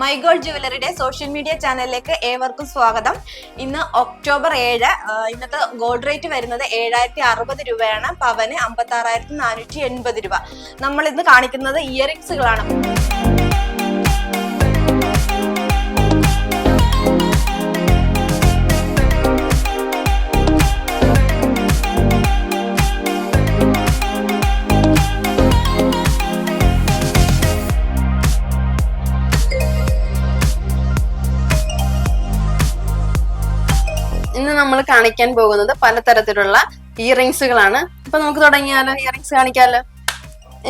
My gold ജുവലറിയുടെ social media ചാനലിലേക്ക് ഏവർക്കും സ്വാഗതം. ഇന്ന് ഒക്ടോബർ ഏഴ് ഇന്നത്തെ ഗോൾഡ് റേറ്റ് വരുന്നത് ഏഴായിരത്തി അറുപത് രൂപയാണ്. പവന് അമ്പത്തി ആറായിരത്തി നാനൂറ്റി എൺപത് രൂപ. നമ്മൾ ഇന്ന് കാണിക്കുന്നത് ഇയറിങ്സുകളാണ് ഇന്ന് നമ്മൾ കാണിക്കാൻ പോകുന്നത് പലതരത്തിലുള്ള ഇയറിങ്സുകളാണ് അപ്പൊ നമുക്ക് തുടങ്ങിയാലോ? ഇയറിങ്സ് കാണിക്കാലോ?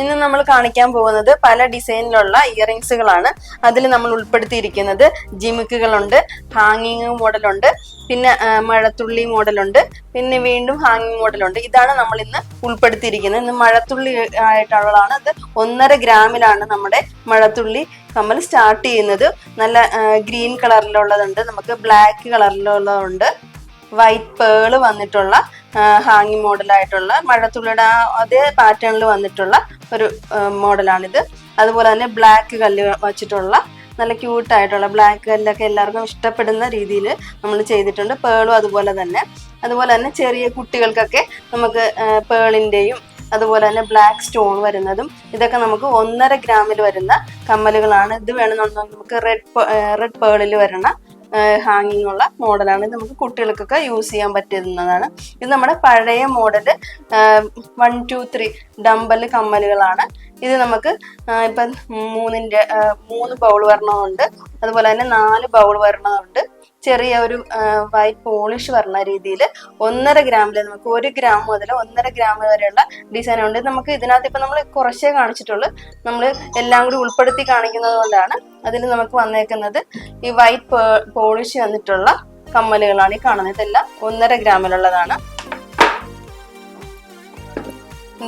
ഇന്ന് നമ്മൾ കാണിക്കാൻ പോകുന്നത് പല ഡിസൈനിലുള്ള ഇയറിങ്സുകളാണ് അതിൽ നമ്മൾ ഉൾപ്പെടുത്തിയിരിക്കുന്നത് ജിമിക്കുകളുണ്ട് ഹാങ്ങിങ് മോഡലുണ്ട് പിന്നെ മഴത്തുള്ളി മോഡലുണ്ട് പിന്നെ വീണ്ടും ഹാങ്ങിങ് മോഡലുണ്ട്. ഇതാണ് നമ്മൾ ഇന്ന് ഉൾപ്പെടുത്തിയിരിക്കുന്നത്. ഇന്ന് മഴത്തുള്ളി ആയിട്ടുള്ളതാണ്. അത് ഒന്നര ഗ്രാമിലാണ് നമ്മുടെ മഴത്തുള്ളി നമ്മൾ സ്റ്റാർട്ട് ചെയ്യുന്നത്. നല്ല ഗ്രീൻ കളറിലുള്ളതുണ്ട് നമുക്ക് ബ്ലാക്ക് കളറിലുള്ളതുണ്ട് വൈറ്റ് പേൾ വന്നിട്ടുള്ള ഹാങ്ങി മോഡലായിട്ടുള്ള മഴത്തുള്ളിയുടെ ആ അതേ പാറ്റേണിൽ വന്നിട്ടുള്ള ഒരു മോഡലാണിത്. അതുപോലെ തന്നെ ബ്ലാക്ക് കല്ല് വച്ചിട്ടുള്ള നല്ല ക്യൂട്ടായിട്ടുള്ള ബ്ലാക്ക് കല്ലൊക്കെ എല്ലാവർക്കും ഇഷ്ടപ്പെടുന്ന രീതിയിൽ നമ്മൾ ചെയ്തിട്ടുണ്ട്. പേളും അതുപോലെ തന്നെ. അതുപോലെ തന്നെ ചെറിയ കുട്ടികൾക്കൊക്കെ നമുക്ക് പേളിന്റെയും അതുപോലെ തന്നെ ബ്ലാക്ക് സ്റ്റോൺ വരുന്നതും ഇതൊക്കെ നമുക്ക് ഒന്നര ഗ്രാമിൽ വരുന്ന കമ്മലുകളാണ്. ഇത് വേണമെന്നുണ്ടെങ്കിൽ നമുക്ക് റെഡ് റെഡ് പേളിൽ വരുന്ന ഹാങ്ങിങ് ഉള്ള മോഡലാണ് ഇത് നമുക്ക് കുട്ടികൾക്കൊക്കെ യൂസ് ചെയ്യാൻ പറ്റുന്നതാണ്. ഇത് നമ്മുടെ പഴയ model one two three dumbbell കമ്മലുകളാണ്. ഇത് നമുക്ക് ഇപ്പം മൂന്നിന്റെ മൂന്ന് ബൗൾ വരണമുണ്ട്. അതുപോലെ തന്നെ നാല് ബൗൾ വരണമുണ്ട് ചെറിയ ഒരു വൈറ്റ് പോളിഷ് വരുന്ന രീതിയിൽ ഒന്നര ഗ്രാമിൽ നമുക്ക് ഒരു ഗ്രാം മുതൽ ഒന്നര ഗ്രാം വരെയുള്ള ഡിസൈൻ ഉണ്ട്. നമുക്ക് ഇതിനകത്ത് ഇപ്പം നമ്മൾ കുറച്ചേ കാണിച്ചിട്ടുള്ളൂ. നമ്മൾ എല്ലാം കൂടി ഉൾപ്പെടുത്തി കാണിക്കുന്നത് കൊണ്ടാണ് അതിൽ നമുക്ക് വന്നേക്കുന്നത് ഈ വൈറ്റ് പോളിഷ് വന്നിട്ടുള്ള കമ്മലുകളാണ് ഈ കാണുന്നത്. ഇതെല്ലാം ഒന്നര ഗ്രാമിലുള്ളതാണ്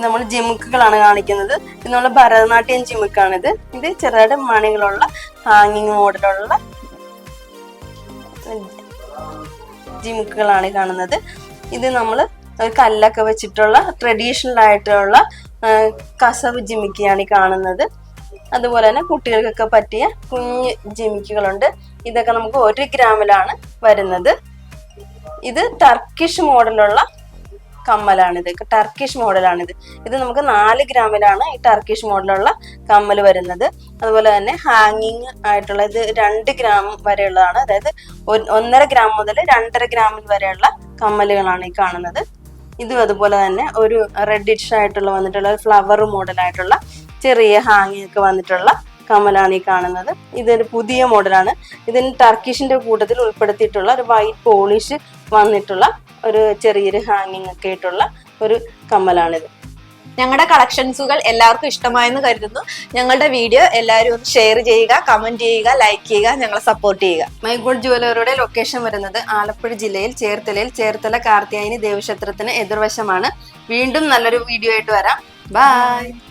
നമ്മൾ ജിമുക്കുകളാണ് കാണിക്കുന്നത്. ഇത് നമ്മൾ ഭരതനാട്യം ജിമുക്കാണിത്. ഇത് ചെറുതായിട്ട് മണികളുള്ള ഹാങ്ങിങ് മോഡലുള്ള ജിമുക്കുകളാണ് കാണുന്നത്. ഇത് നമ്മൾ ഒരു കല്ലൊക്കെ വെച്ചിട്ടുള്ള ട്രഡീഷണൽ ആയിട്ടുള്ള കസവ് ജിമിക്കിയാണ് ഈ കാണുന്നത്. അതുപോലെ തന്നെ കുട്ടികൾക്കൊക്കെ പറ്റിയ കുഞ്ഞ് ജിമിക്കുകളുണ്ട്. ഇതൊക്കെ നമുക്ക് ഒരു ഗ്രാമിലാണ് വരുന്നത്. ഇത് ടർക്കിഷ് മോഡലുള്ള കമ്മലാണിത്. ടർക്കിഷ് മോഡലാണിത് ഇത് നമുക്ക് നാല് ഗ്രാമിലാണ് ഈ ടർക്കിഷ് മോഡലുള്ള കമ്മൽ വരുന്നത്. അതുപോലെ തന്നെ ഹാങ്ങിങ് ആയിട്ടുള്ള ഇത് രണ്ട് ഗ്രാം വരെയുള്ളതാണ്. അതായത് ഒന്നര ഗ്രാം മുതൽ രണ്ടര ഗ്രാമിൽ വരെയുള്ള കമ്മലുകളാണ് ഈ കാണുന്നത്. ഇതും അതുപോലെ തന്നെ ഒരു റെഡിഷ് ആയിട്ടുള്ള വന്നിട്ടുള്ള ഫ്ലവർ മോഡലായിട്ടുള്ള ചെറിയ ഹാങ്ങിങ് ഒക്കെ വന്നിട്ടുള്ള കമ്മലാണ് ഈ കാണുന്നത്. ഇതൊരു പുതിയ മോഡലാണ് ഇതിന് ടർക്കിഷിന്റെ കൂട്ടത്തിൽ ഉൾപ്പെടുത്തിയിട്ടുള്ള ഒരു വൈറ്റ് പോളിഷ് വന്നിട്ടുള്ള ഒരു ചെറിയൊരു ഹാങ്ങിങ് ഒക്കെ ആയിട്ടുള്ള ഒരു കമ്മലാണിത്. ഞങ്ങളുടെ കളക്ഷൻസുകൾ എല്ലാവർക്കും ഇഷ്ടമായെന്ന് കരുതുന്നു. ഞങ്ങളുടെ വീഡിയോ എല്ലാവരും ഒന്ന് ഷെയർ ചെയ്യുക കമന്റ് ചെയ്യുക ലൈക്ക് ചെയ്യുക ഞങ്ങളെ സപ്പോർട്ട് ചെയ്യുക. മൈ ഗോൾഡ് ജുവലറിയുടെ ലൊക്കേഷൻ വരുന്നത് ആലപ്പുഴ ജില്ലയിൽ ചേർത്തലയിൽ. ചേർത്തല കാർത്തിയായനി ദേവക്ഷേത്രത്തിന് എതിർവശമാണ്. വീണ്ടും നല്ലൊരു വീഡിയോ ആയിട്ട് വരാം. ബൈ